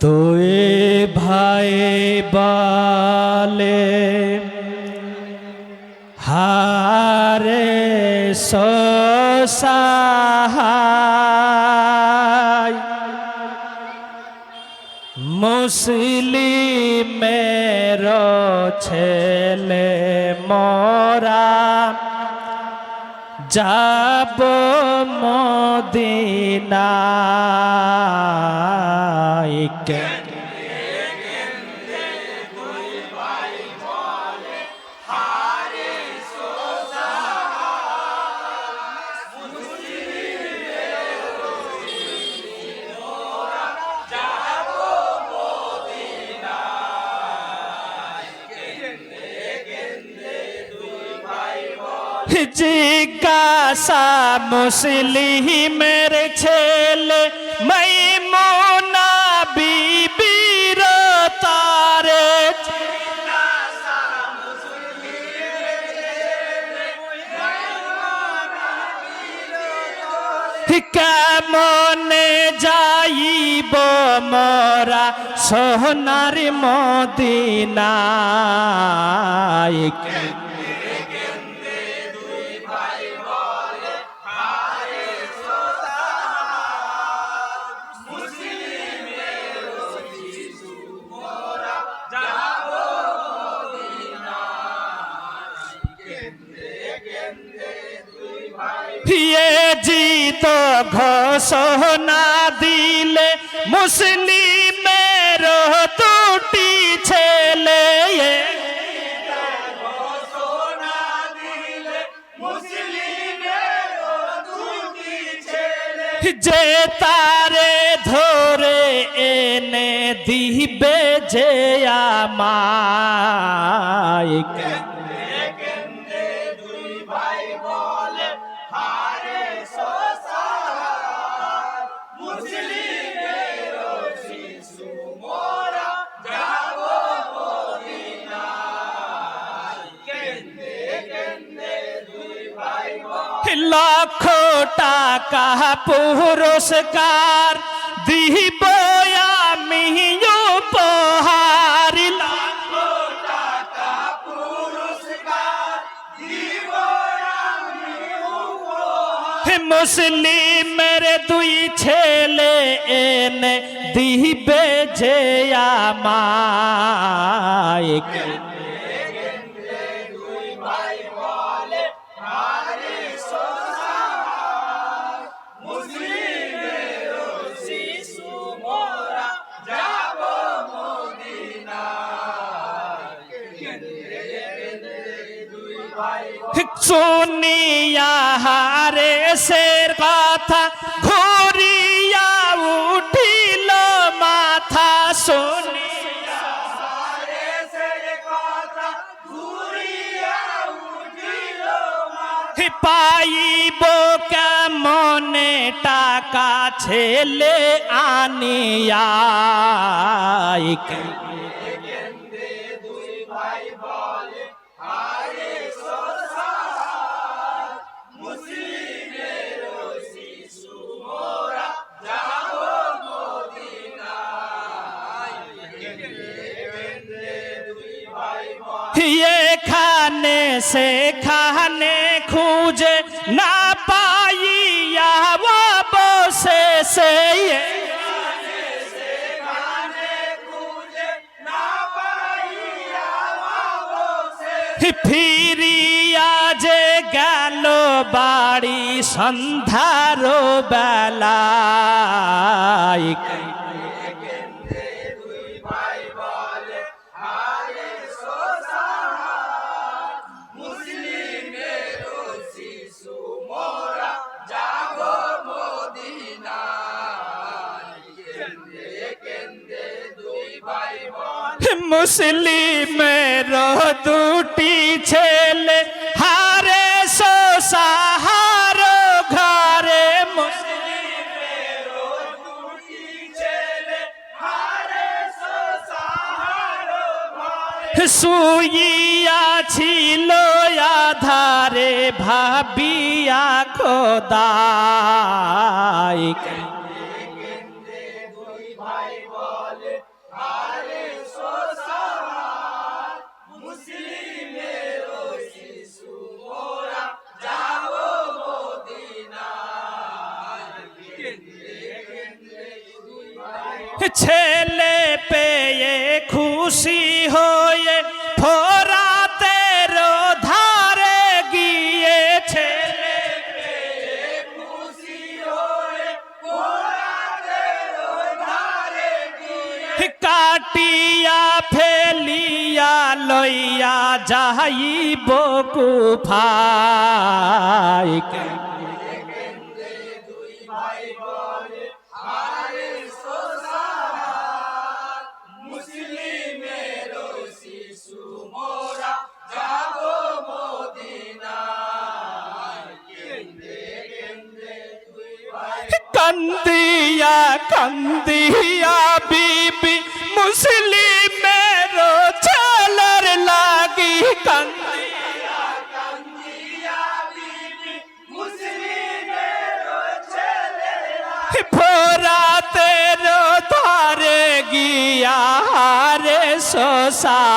দুই ভাই বলে হারে সসাহায় মুসলিমের ছেলে মরা যাব মদিনায় জিজ্ঞাসা মুসলিমের ছেলে। কেমনে যাইব মরা সোহনার মদিনায়। জিত ঘোষণা দিলে মুসলিমের দুটি ছেলে। যে তারে ধরে এনে দিবে যে আমায়। লক্ষ টাকা পুরস্কার দিব আমি উপহার। মুসলিমের দুই ছেলে এনে দিবে যে আমায়। শুনিয়া হারে সের কথা ঘুরিয়া উঠিল মাথা শুনি পাইব কেমনে টাকা ছেলে আনিয়া? না পাইয়া বসে সে ফিরিয়া যে গেল বাড়ি সন্ধ্যার বেলায়। মুসলিমের দুটি ছেলে হারে সাহার ঘরে শুইয়া ছিল আধারে ভাবিয়া খোদায় ছেলে পেয়ে খুশি হয়ে ফোরাতের ধারে গিয়েছে কাটিয়া ফেলিয়া লইয়া যাইব কুফাই কান্দিয়া কান্দিয়া বিবি মুসলিমের ছেলের লাগি কান্দিয়া ফোরাতের ধারে গিয়া রে সোসাহাই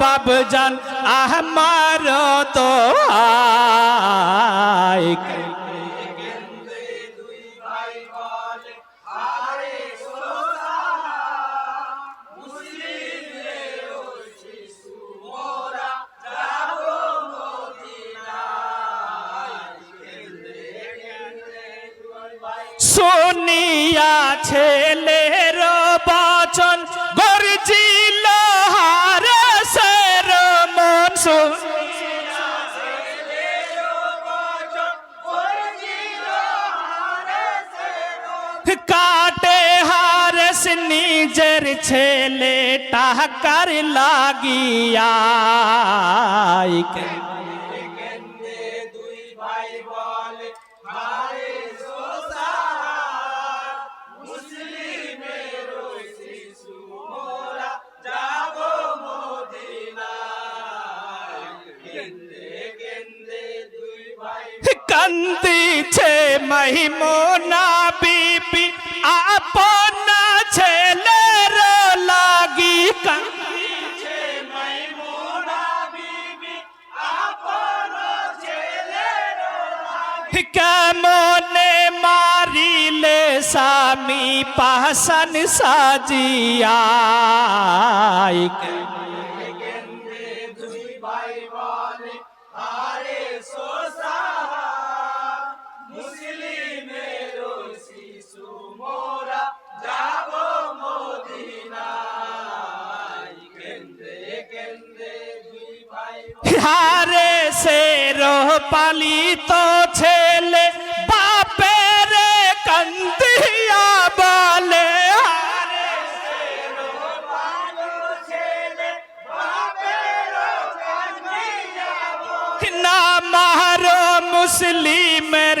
মারো বাবজান আহ মারো তো আয় ছেলে টাকার লাগিয়া? কান্দিছে মহিমনা বিবি আপন কেমনে মারিলে স্বামী পাশন সাজিয়া। হারে সে রহ পালিত ছেলে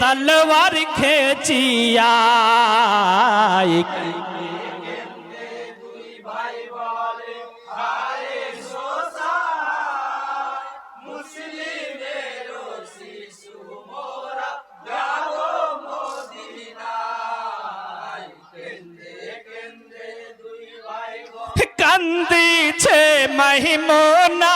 তলবার খেচিয়া। কান্দিছে মহিমনা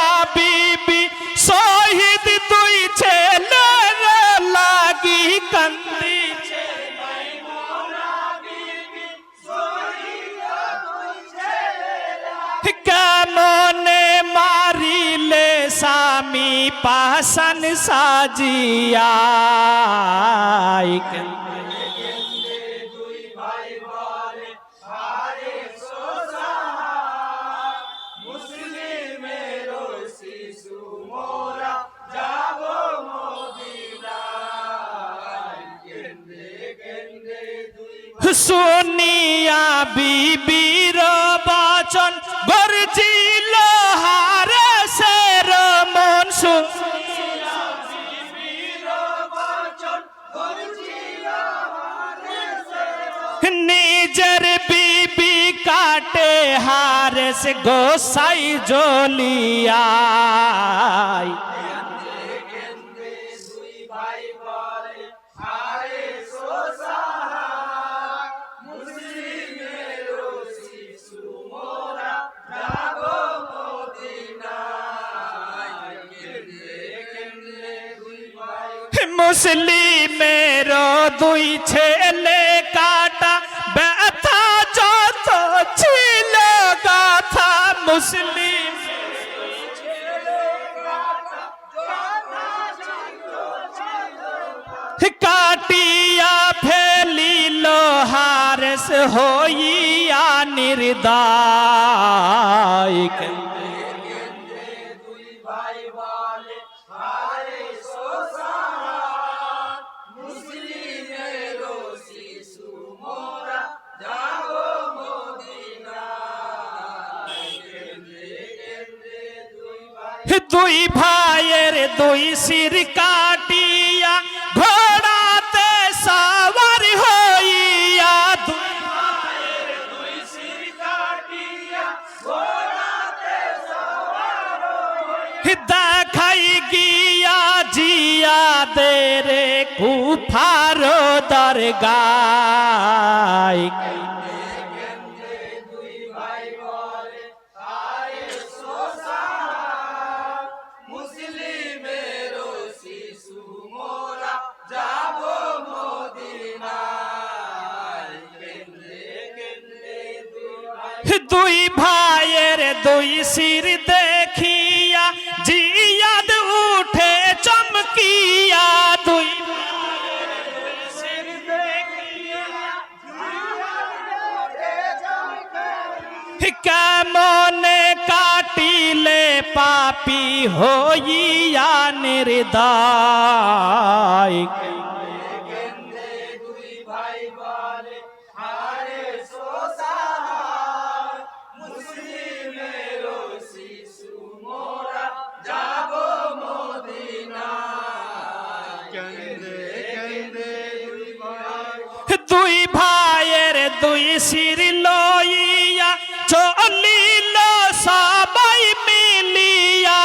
পাশন সাজিয়া। শুনিয়া বিবির বচন গরজিল নিজের বিবি কাটে হারেস গোসাই জলিয়া মুসলিমের দুই ছেলে মুসলিম কাটিয়া ফেলিল হারেস হইয়া নির্দায়। দুই ভাইয়ের দুই শির কাটিয়া ঘোড়াতে সাওয়ার হইয়া দুই ভাইয়ের দুই দেখাই গিয়া জিয়া দে রে কুফার দরগায়? দুই ভাইয়ের দুই শির দেখিয়া জিয়াদ উঠে চমকিয়া দুই কেমনে কাটিলে পাপি হইয়া নির্দায় শির লইয়া চলিল সবাই মিলিয়া।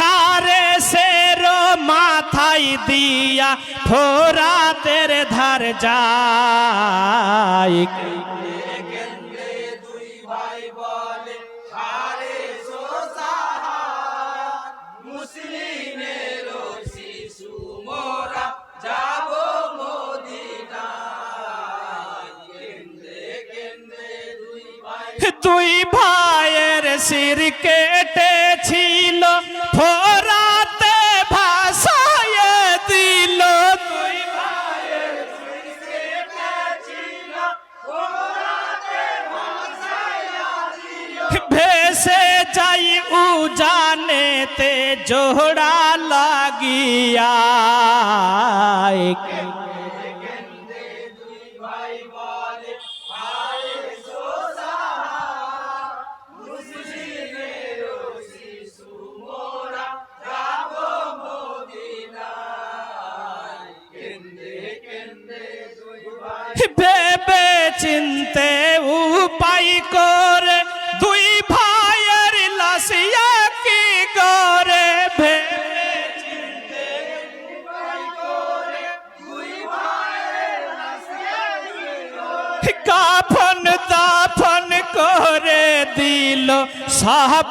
হারে সের মাথায় দিয়া ফোরাতের ধার যায়। দুই ভাইয়ের সির কেটেছিল, ফোরাতে ভাষায় দিল। দুই ভাইয়ের সির কেটেছিল ফোরাতে ভাষায় দিল ভেসে যাই উ জানেতে জোড়া লাগিয়া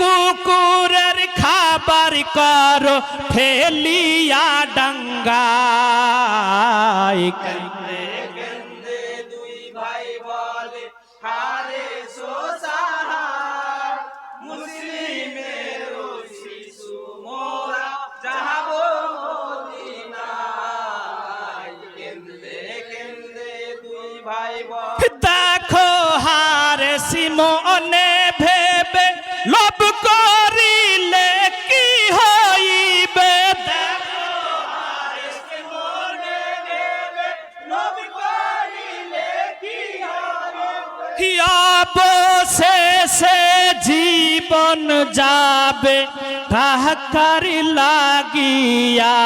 কুকুরের খাবার কর ফেলিয়া ডাঙ্গাই দেখো অবশেষে জীবন যাবে ঠাকার লাগিয়া।